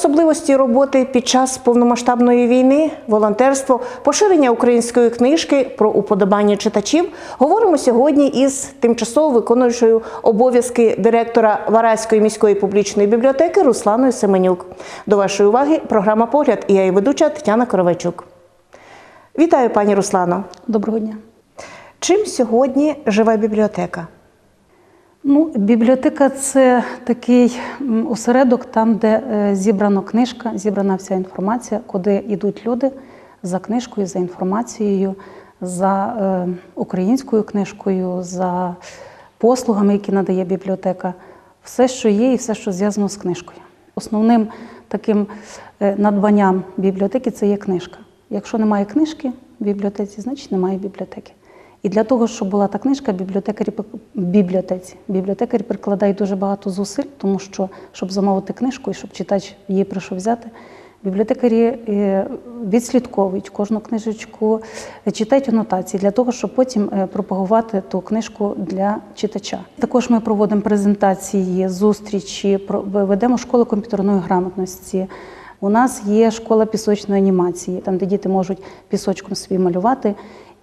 Особливості роботи під час повномасштабної війни, волонтерство, поширення української книжки про уподобання читачів говоримо сьогодні із тимчасово виконуючою обов'язки директора Вараської міської публічної бібліотеки Русланою Семенюк. До вашої уваги програма Погляд і я її ведуча Тетяна Коровайчук. Вітаю, пані Руслано. Доброго дня. Чим сьогодні живе бібліотека? Ну, бібліотека це такий осередок, там, де е, зібрана книжка, зібрана вся інформація, куди йдуть люди за книжкою, за інформацією, за е, українською книжкою, за послугами, які надає бібліотека. Все, що є, і все, що зв'язано з книжкою. Основним таким е, надбанням бібліотеки це є книжка. Якщо немає книжки в бібліотеці, значить немає бібліотеки. І для того, щоб була та книжка, бібліотекарі бібліотеці, бібліотекарі прикладають дуже багато зусиль, тому що щоб замовити книжку і щоб читач її прийшов взяти, бібліотекарі е, відслідковують кожну книжечку, читають анотації для того, щоб потім е, пропагувати ту книжку для читача. Також ми проводимо презентації, зустрічі, ведемо школу комп'ютерної грамотності. У нас є школа пісочної анімації, там, де діти можуть пісочком собі малювати.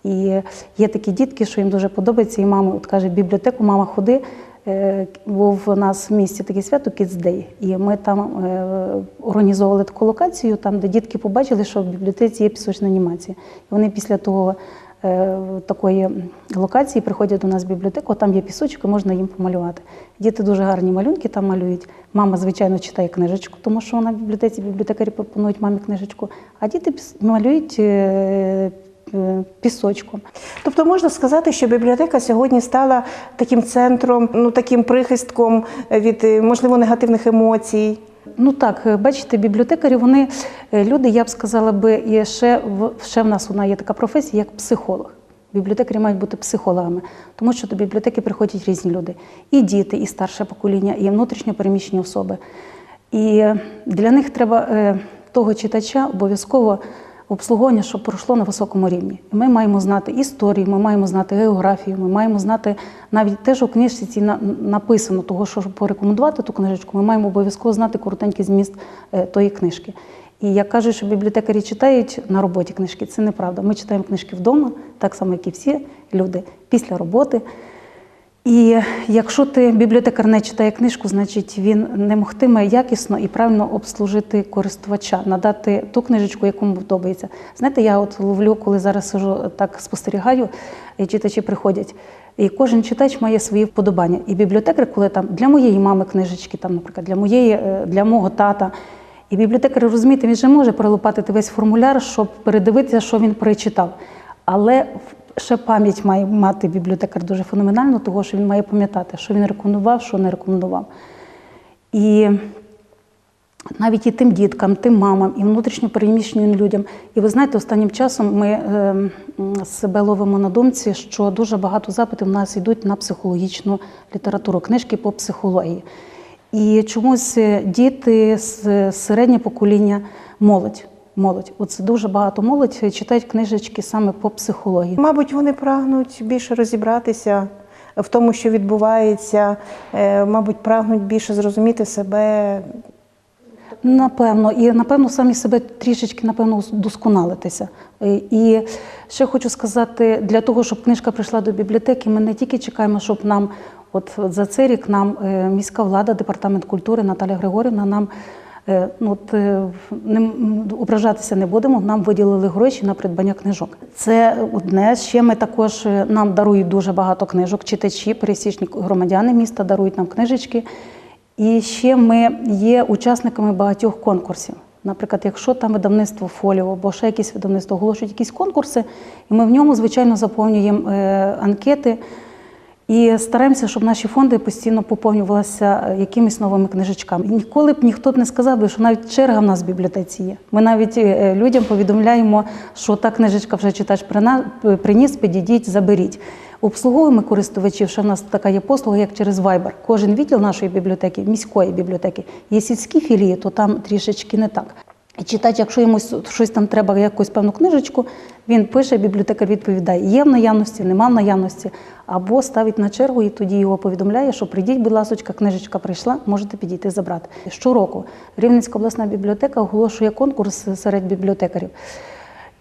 І є такі дітки, що їм дуже подобається, і мама от каже, бібліотеку, мама ходи. Е, Був у нас в місті таке свято Kids Day, і ми там е, організовували таку локацію, там, де дітки побачили, що в бібліотеці є пісочна анімація. І вони після того е, такої локації приходять до нас в бібліотеку, там є пісочок, і можна їм помалювати. Діти дуже гарні малюнки там малюють. Мама, звичайно, читає книжечку, тому що вона в бібліотеці бібліотекарі пропонують мамі книжечку, а діти малюють пісочком. Тобто можна сказати, що бібліотека сьогодні стала таким центром, ну таким прихистком від е, можливо негативних емоцій. Ну так, е, бачите, бібліотекарі, вони е, люди, я б сказала би, і ще в ще в нас вона є така професія, як психолог. Бібліотекарі мають бути психологами, тому що до бібліотеки приходять різні люди: і діти, і старше покоління, і внутрішньо переміщені особи. І для них треба е, того читача обов'язково обслуговування, щоб пройшло на високому рівні. І ми маємо знати історію, ми маємо знати географію, ми маємо знати навіть те, що в книжці цій написано, того, що порекомендувати ту книжечку, ми маємо обов'язково знати коротенький зміст е, тої книжки. І як кажуть, що бібліотекарі читають на роботі книжки, це неправда. Ми читаємо книжки вдома, так само, як і всі люди, після роботи. І якщо ти бібліотекар не читає книжку, значить він не могтиме якісно і правильно обслужити користувача, надати ту книжечку, яку йому подобається. Знаєте, я от ловлю, коли зараз сижу так спостерігаю, і читачі приходять. І кожен читач має свої вподобання. І бібліотекар, коли там для моєї мами книжечки, там, наприклад, для моєї, е, для мого тата. І бібліотекар, розумієте, він же може перелопатити весь формуляр, щоб передивитися, що він прочитав. Але ще пам'ять має мати бібліотекар дуже феноменально, того, що він має пам'ятати, що він рекомендував, що не рекомендував. І навіть і тим діткам, тим мамам, і внутрішньо переміщеним людям. І ви знаєте, останнім часом ми е, себе ловимо на думці, що дуже багато запитів у нас йдуть на психологічну літературу, книжки по психології. І чомусь е, діти, с- середнє покоління, молодь. Молодь, оце дуже багато молодь читають книжечки саме по психології. Мабуть, вони прагнуть більше розібратися в тому, що відбувається, е, мабуть, прагнуть більше зрозуміти себе. Напевно, і напевно самі себе трішечки напевно удосконалитися. Е, І ще хочу сказати, для того, щоб книжка прийшла до бібліотеки, ми не тільки чекаємо, щоб нам, от за цей рік, нам е, міська влада, департамент культури Наталя Григорівна нам. Е, Ну, от, е, не ображатися не будемо. Нам виділили гроші на придбання книжок. Це одне. Ще ми також е, нам дарують дуже багато книжок. Читачі, пересічні громадяни міста дарують нам книжечки. І ще ми є учасниками багатьох конкурсів. Наприклад, якщо там видавництво фоліо або ще якесь видавництво оголошують якісь конкурси, і ми в ньому, звичайно, заповнюємо анкети і стараємося, щоб наші фонди постійно поповнювалися е, якимись новими книжечками. Ніколи б ніхто б не сказав би, що навіть черга в нас в бібліотеці є. Ми навіть е, людям повідомляємо, що та книжечка вже читач приніс, підійдіть, заберіть. Обслуговуємо користувачів, що в нас така є послуга, як через Viber. Кожен відділ нашої бібліотеки, міської бібліотеки, є сільські філії, то там трішечки не так. І читач, якщо йому щось там треба, якусь певну книжечку, він пише, бібліотекар відповідає, є в наявності, нема в наявності, або ставить на чергу і тоді його повідомляє, що прийдіть, будь ласка, книжечка прийшла, можете підійти забрати. Щороку Рівненська обласна бібліотека оголошує конкурс серед бібліотекарів.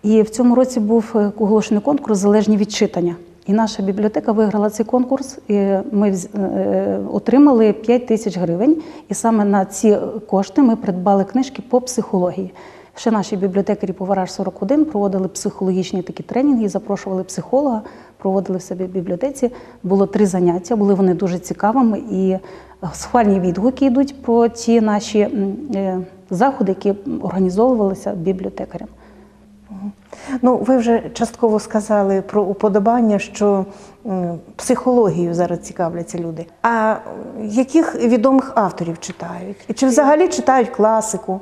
І в цьому році був е, оголошений конкурс залежні від читання. І наша бібліотека виграла цей конкурс. І ми е, отримали 5 тисяч гривень. І саме на ці кошти ми придбали книжки по психології. Ще наші бібліотекарі Повараж 41 проводили психологічні такі тренінги, запрошували психолога, проводили в себе в бібліотеці. Було три заняття, були вони дуже цікавими і схвальні відгуки йдуть про ті наші е, заходи, які організовувалися бібліотекарям. Ну, ви вже частково сказали про уподобання, що психологією зараз цікавляться люди. А яких відомих авторів читають? Чи взагалі читають класику?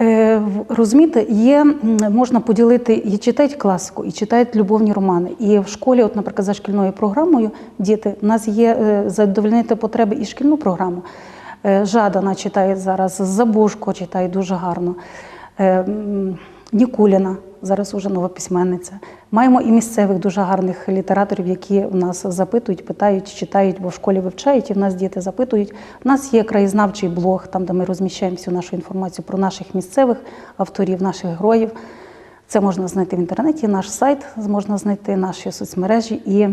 Е, Розумієте, є можна поділити і читають класику, і читають любовні романи. І в школі, от, наприклад, за шкільною програмою, діти, у нас є е, задовольнити потреби і шкільну програму. Е, Жадана читає зараз, Забушко читає дуже гарно. Нікуліна, зараз уже нова письменниця. Маємо і місцевих дуже гарних літераторів, які у нас запитують, питають, читають, бо в школі вивчають, і в нас діти запитують. У нас є краєзнавчий блог, там де ми розміщаємо всю нашу інформацію про наших місцевих авторів, наших героїв. Це можна знайти в інтернеті, наш сайт можна знайти, наші соцмережі. І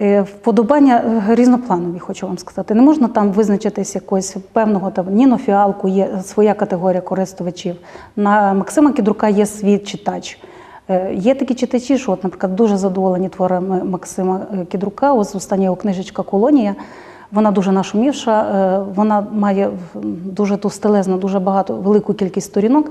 вподобання е, різнопланові, хочу вам сказати. Не можна там визначитись якогось певного там Ніно Фіалку, є своя категорія користувачів. На Максима Кідрука є свій читач. Е, Є такі читачі, що, от, наприклад, дуже задоволені творами Максима е, Кідрука. Ось остання його книжечка Колонія. Вона дуже нашумівша, е, вона має дуже товстелезно, дуже багато, велику кількість сторінок.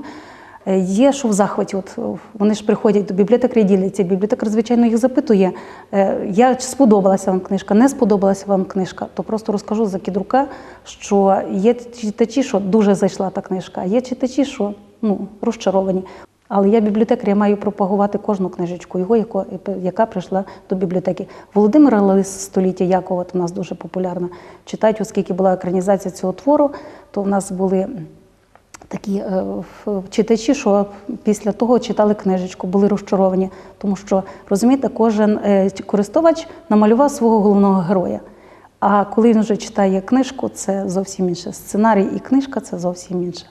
Є, що в захваті, от вони ж приходять до бібліотекаря, діляться. Бібліотекар, звичайно, їх запитує, е, я чи сподобалася вам книжка, не сподобалася вам книжка, то просто розкажу за кідрука, що є читачі, що дуже зайшла та книжка, є читачі, що ну, розчаровані. Але я бібліотекар, я маю пропагувати кожну книжечку, його, яко- яка прийшла до бібліотеки. Володимира Лис століття Якова, у нас дуже популярна. Читають, оскільки була екранізація цього твору, то в нас були такі е, читачі, що після того читали книжечку, були розчаровані, тому що розумієте, кожен е, користувач намалював свого головного героя. А коли він вже читає книжку, це зовсім інше. Сценарій і книжка це зовсім інше.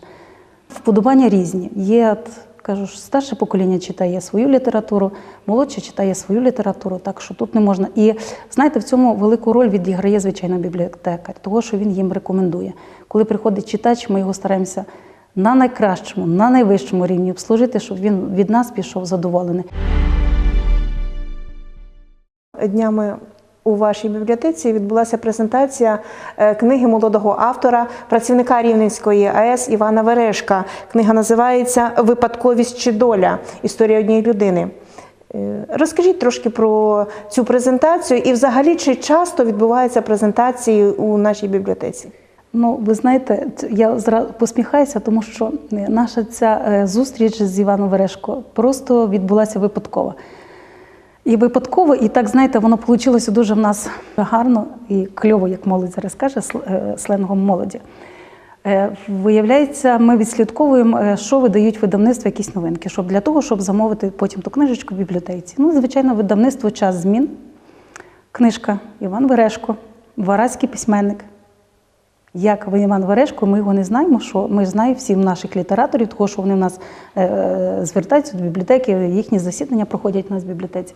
Вподобання різні. Є, кажу, старше покоління читає свою літературу, молодше читає свою літературу, так що тут не можна. І знаєте, в цьому велику роль відіграє, звичайно, бібліотекар, того, що він їм рекомендує. Коли приходить читач, ми його стараємося на найкращому, на найвищому рівні обслужити, щоб він від нас пішов задоволений. Днями у вашій бібліотеці відбулася презентація е, книги молодого автора, працівника Рівненської АЕС Івана Верешка. Книга називається Випадковість чи доля. Історія однієї людини. Е, Розкажіть трошки про цю презентацію і, взагалі, чи часто відбуваються презентації у нашій бібліотеці? Ну, ви знаєте, я посміхаюся, тому що е, наша ця е, зустріч з Іваном Верешко просто відбулася випадково. І випадково, і так, знаєте, воно вийшло дуже в нас гарно і кльово, як молодь зараз каже, е, сленгом молоді. Виявляється, ми відслідковуємо, що видають видавництва якісь новинки, щоб для того, щоб замовити потім ту книжечку в бібліотеці. Ну, звичайно, видавництво час змін. Книжка Іван Верешко, вараський письменник. Як Іван Верешко, ми його не знаємо, що ми знаємо всіх наших літераторів, тому що вони в нас е, е, звертаються до бібліотеки, їхні засідання проходять у нас в бібліотеці.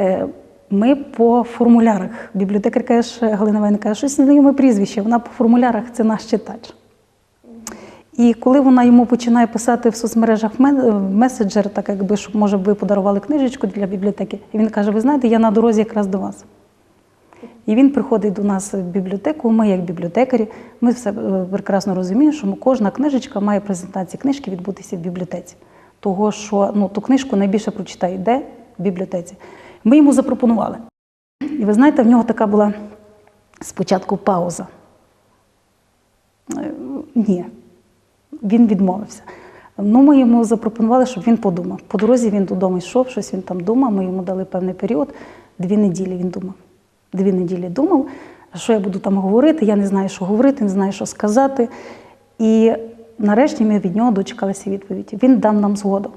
Е, ми по формулярах, бібліотекар каже, Галина Вейна каже, щось знайоме прізвище, вона по формулярах це наш читач. І коли вона йому починає писати в соцмережах меседжер, так якби, щоб, може, ви подарували книжечку для бібліотеки, і він каже: Ви знаєте, я на дорозі якраз до вас. І він приходить до нас в бібліотеку. Ми, як бібліотекарі, ми все е, прекрасно розуміємо, що кожна книжечка має презентація книжки відбутися в бібліотеці. Того, що ну, ту книжку найбільше прочитають де? В бібліотеці. Ми йому запропонували. І ви знаєте, в нього така була спочатку пауза. Е, Ні, він відмовився. Ну, ми йому запропонували, щоб він подумав. По дорозі він додому йшов, щось він там думав. Ми йому дали певний період. Дві неділі він думав. Дві неділі думав, що я буду там говорити. Я не знаю, що говорити, не знаю, що сказати. І нарешті ми від нього дочекалися відповіді. Він дав нам згоду.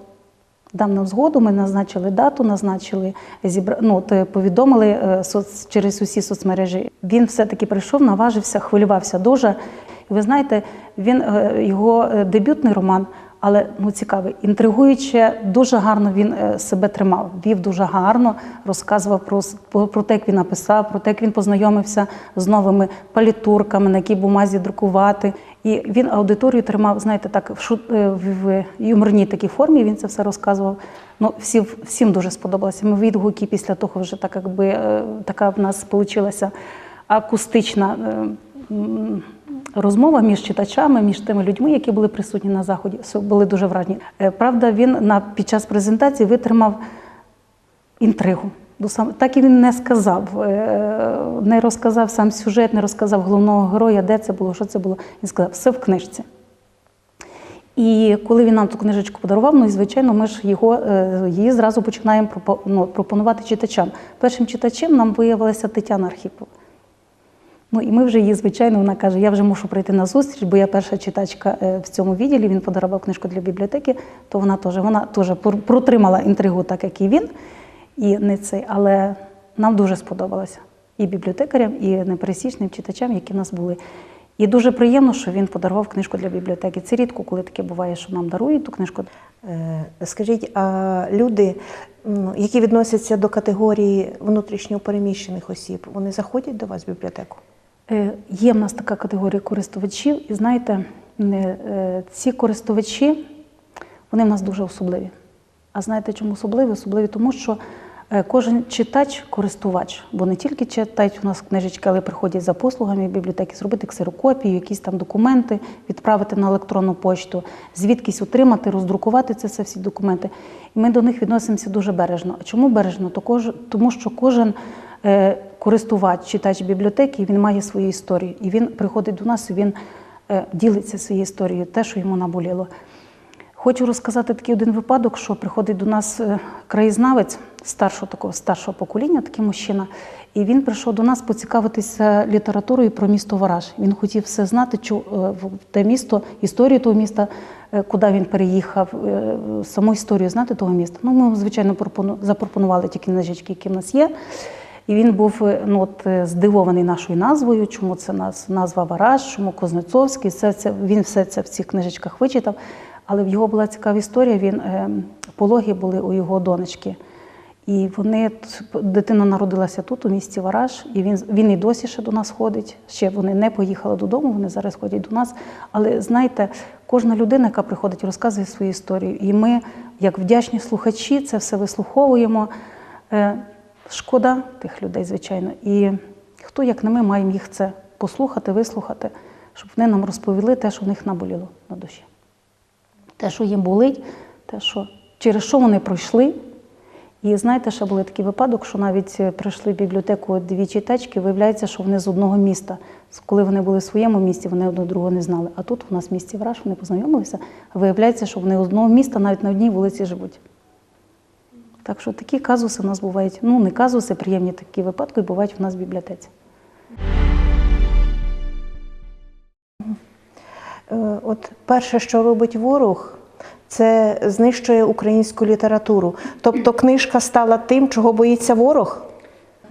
Дав нам згоду, ми назначили дату, назначили зібра... ну, те, повідомили е, соц... через усі соцмережі. Він все-таки прийшов, наважився, хвилювався дуже. І ви знаєте, він е, його е, дебютний роман, але ну цікавий, інтригуюче, дуже гарно він е, себе тримав. Вів дуже гарно, розказував про, про, те, як він написав, про те, як він познайомився з новими палітурками, на якій бумазі друкувати. І він аудиторію тримав, знаєте, так в, шут, е, в юморній такій формі. Він це все розказував. Ну, всі, всім дуже сподобалося. Ми відгуки після того вже так, якби е, така в нас вийшла акустична. Розмова між читачами, між тими людьми, які були присутні на заході, були дуже вражені. Е, Правда, він на під час презентації витримав інтригу. Так і він не сказав, е, не розказав сам сюжет, не розказав головного героя, де це було, що це було. Він сказав, все в книжці. І коли він нам ту книжечку подарував, ну і звичайно, ми ж його, е, її зразу починаємо ну, пропонувати читачам. Першим читачем нам виявилася Тетяна Архіпова. Ну і ми вже її, звичайно, вона каже: я вже мушу прийти на зустріч, бо я перша читачка е, в цьому відділі. Він подарував книжку для бібліотеки, то вона теж вона теж протримала інтригу, так як і він, і не цей, але нам дуже сподобалося і бібліотекарям, і непересічним читачам, які в нас були. І дуже приємно, що він подарував книжку для бібліотеки. Це рідко, коли таке буває, що нам дарують ту книжку. Е, Скажіть, а люди, які відносяться до категорії внутрішньо переміщених осіб, вони заходять до вас в бібліотеку? Е, Є в нас така категорія користувачів, і знаєте, е, ці користувачі вони в нас дуже особливі. А знаєте, чому особливі? Особливі тому, що е, кожен читач користувач, бо не тільки читають у нас книжечки, але приходять за послугами в бібліотеки, зробити ксерокопію, якісь там документи, відправити на електронну почту, звідкись отримати, роздрукувати це все всі документи. І ми до них відносимося дуже бережно. А чому бережно? Тому що кожен е, користувач, читач бібліотеки, він має свою історію. І він приходить до нас, і він е, ділиться своєю історією, те, що йому наболіло. Хочу розказати такий один випадок, що приходить до нас е, краєзнавець старшого такого старшого покоління, такий мужчина, і він прийшов до нас поцікавитися літературою про місто Вараж. Він хотів все знати, е, те місто, історію того міста, куди він переїхав, саму історію знати того міста. Ну, ми, звичайно, запропонували ті книжечки, які в нас є. І він був е, ну, от, е, здивований нашою назвою, чому це назва Вараж, чому Кознецовський. Все це, він все це в цих книжечках вичитав. Але в його була цікава історія. Він, е, пологи були у його донечки. І вони, дитина народилася тут, у місті Вараж, і він, він і досі ще до нас ходить. Ще вони не поїхали додому, вони зараз ходять до нас. Але знаєте, кожна людина, яка приходить, розказує свою історію. І ми, як вдячні слухачі, це все вислуховуємо. Шкода тих людей, звичайно. І хто, як не ми, маємо їх це послухати, вислухати, щоб вони нам розповіли те, що в них наболіло на душі. Те, що їм болить, те, що через що вони пройшли. І знаєте, ще був такий випадок, що навіть е, прийшли в бібліотеку дві читачки, виявляється, що вони з одного міста. Коли вони були в своєму місті, вони одне другого не знали. А тут у нас в місті Враж вони познайомилися, виявляється, що вони з одного міста навіть на одній вулиці живуть. Так що такі казуси у нас бувають. Ну, не казуси, приємні такі випадки бувають в нас в бібліотеці. Е, От перше, що робить ворог, це знищує українську літературу. Тобто книжка стала тим, чого боїться ворог.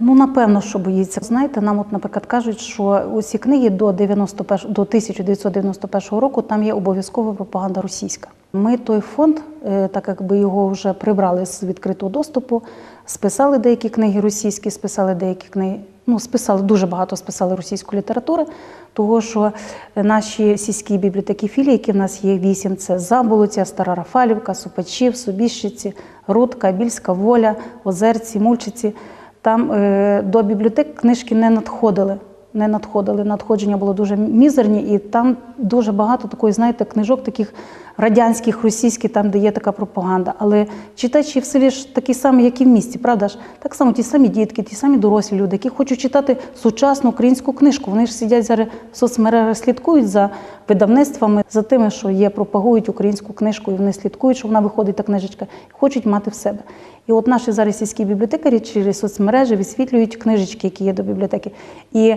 Ну, напевно, що боїться. Знаєте, нам, от, наприклад, кажуть, що усі книги до 91, до 1991 року там є обов'язкова пропаганда російська. Ми той фонд, е, так якби його вже прибрали з відкритого доступу, списали деякі книги російські, списали деякі книги. Ну, списали дуже багато списали російської літератури, того що наші сільські бібліотеки філії, які в нас є вісім, це Заболоття, Стара Рафалівка, Супачів, Собіщиці, Рудка, Більська Воля, Озерці, Мульчиці. Там е, до бібліотек книжки не надходили. Не надходили. Надходження було дуже мізерні, і там дуже багато такої, знаєте, книжок таких радянських, російських, там, де є така пропаганда. Але читачі в селі ж такі самі, як і в місті, правда ж? Так само ті самі дітки, ті самі дорослі люди, які хочуть читати сучасну українську книжку. Вони ж сидять зараз в соцмережах, слідкують за видавництвами, за тими, що є, пропагують українську книжку, і вони слідкують, що вона виходить та книжечка, і хочуть мати в себе. І от наші зараз сільські бібліотекарі через соцмережі висвітлюють книжечки, які є до бібліотеки. І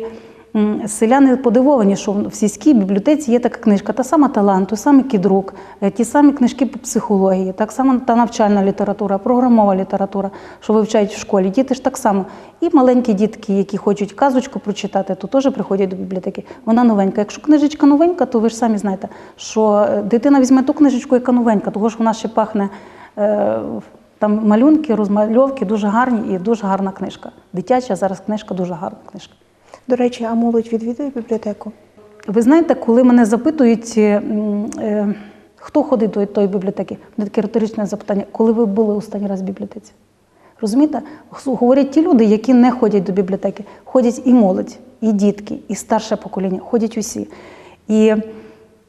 селяни подивовані, що в сільській бібліотеці є така книжка, та сама талант, той самий кідрук, е, ті самі книжки по психології, так само та навчальна література, програмова література, що вивчають в школі. Діти ж так само. І маленькі дітки, які хочуть казочку прочитати, то теж приходять до бібліотеки. Вона новенька. Якщо книжечка новенька, то ви ж самі знаєте, що е, дитина візьме ту книжечку, яка новенька, того ж вона ще пахне. Там малюнки, розмальовки дуже гарні і дуже гарна книжка. Дитяча зараз книжка дуже гарна книжка. До речі, а молодь відвідує бібліотеку? Ви знаєте, коли мене запитують, е, хто ходить до тої бібліотеки, мене таке риторичне запитання, коли ви були останній раз в бібліотеці? Розумієте? Говорять ті люди, які не ходять до бібліотеки. Ходять і молодь, і дітки, і старше покоління, ходять усі. І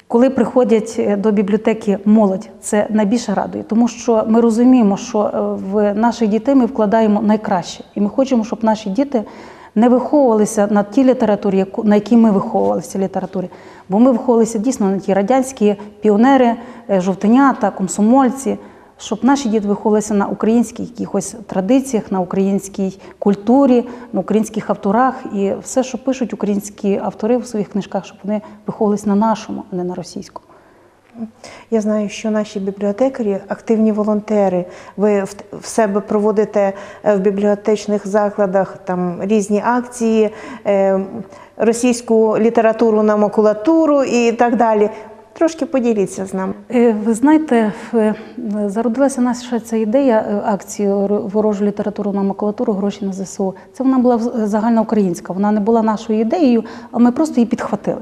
коли приходять е, до бібліотеки молодь, це найбільше радує, тому що ми розуміємо, що е, в наших дітей ми вкладаємо найкраще. І ми хочемо, щоб наші діти не виховувалися на тій літературі, на якій ми виховувалися літературі. Бо ми виховувалися дійсно на ті радянські піонери, е, жовтенята, комсомольці, щоб наші діти виховувалися на українських якихось традиціях, на українській культурі, на українських авторах. І все, що пишуть українські автори в своїх книжках, щоб вони виховувалися на нашому, а не на російському. Я знаю, що наші бібліотекарі активні волонтери. Ви в, себе проводите е, в бібліотечних закладах там різні акції, е, російську літературу на макулатуру і так далі. Трошки поділіться з нами. Е, Ви знаєте, е, зародилася наша ця ідея е, акції ворожу літературу на макулатуру гроші на ЗСУ. Це вона була загальноукраїнська, вона не була нашою ідеєю, а ми просто її підхватили.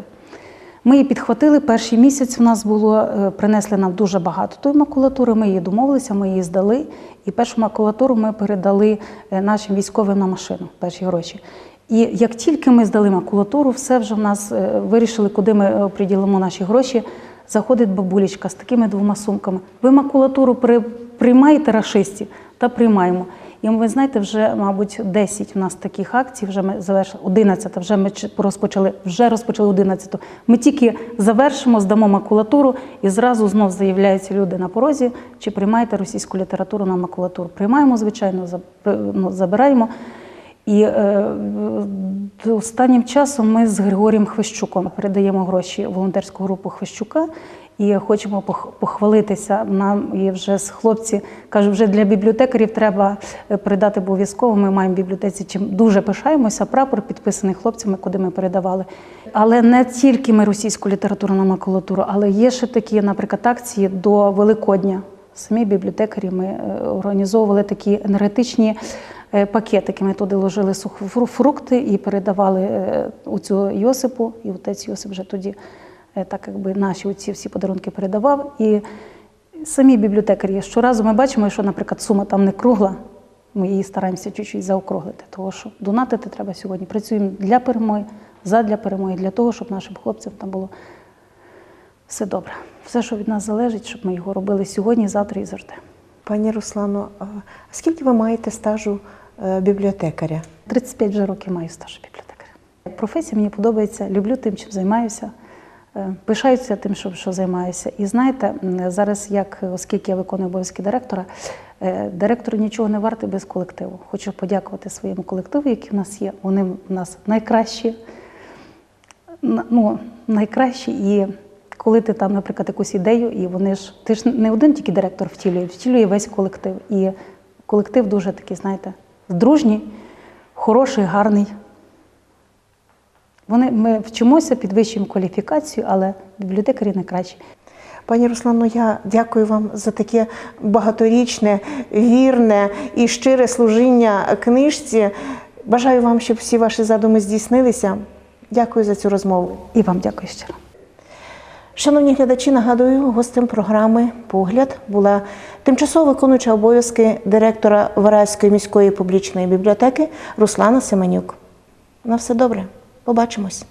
Ми її підхватили. Перший місяць у нас було, принесли нам дуже багато тої макулатури. Ми її домовилися, ми її здали. І першу макулатуру ми передали нашим військовим на машину, перші гроші. І як тільки ми здали макулатуру, все вже в нас е, вирішили, куди ми е, приділимо наші гроші. Заходить бабулечка з такими двома сумками. Ви макулатуру при, приймаєте рашистів? Та приймаємо. І ви знаєте, вже, мабуть, 10 у нас таких акцій, вже ми завершили, 11, вже ми розпочали, вже розпочали 11. Ми тільки завершимо, здамо макулатуру і зразу знов заявляються люди на порозі, чи приймаєте російську літературу на макулатуру. Приймаємо, звичайно, ну, забираємо. І е, останнім часом ми з Григорієм Хвищуком передаємо гроші волонтерську групу Хвищука і хочемо пох- похвалитися. Нам і вже з хлопці кажуть, вже для бібліотекарів треба е, передати обов'язково. Ми маємо бібліотеці чим дуже пишаємося. Прапор підписаний хлопцями, куди ми передавали. Але не тільки ми російську літературу на макулатуру, але є ще такі, наприклад, акції до Великодня. Самі бібліотекарі ми е, організовували такі енергетичні пакетики. Ми туди ложили сухофрукти і передавали е, оцю Йосипу, і отець Йосип вже тоді е, так якби наші оці всі подарунки передавав. І самі бібліотекарі щоразу ми бачимо, що, наприклад, сума там не кругла. Ми її стараємося чуть-чуть заокруглити, тому що донатити треба сьогодні. Працюємо для перемоги, задля перемоги, для того, щоб нашим хлопцям там було все добре. Все, що від нас залежить, щоб ми його робили сьогодні, завтра і завжди. Пані Руслано, а скільки ви маєте стажу е, бібліотекаря? 35 вже років маю стажу бібліотекаря. Професія мені подобається, люблю тим, чим займаюся. е, Пишаюся тим, що, що займаюся. І знаєте, зараз, як оскільки я виконую обов'язки директора, е, директор нічого не вартий без колективу. Хочу подякувати своєму колективу, який в нас є. Вони в нас найкращі, ну, найкращі. І коли ти там, наприклад, якусь ідею, і вони ж ти ж не один тільки директор втілює, втілює весь колектив. І колектив дуже такий, знаєте, дружній, хороший, гарний. Вони, ми вчимося, підвищуємо кваліфікацію, але бібліотекарі найкращі. Пані Руслано, я дякую вам за таке багаторічне, вірне і щире служіння книжці. Бажаю вам, щоб всі ваші задуми здійснилися. Дякую за цю розмову. І вам дякую щиро. Шановні глядачі, нагадую, гостем програми Погляд була тимчасово виконуюча обов'язки директора Вараської міської публічної бібліотеки Руслана Семенюк. На все добре. Побачимось.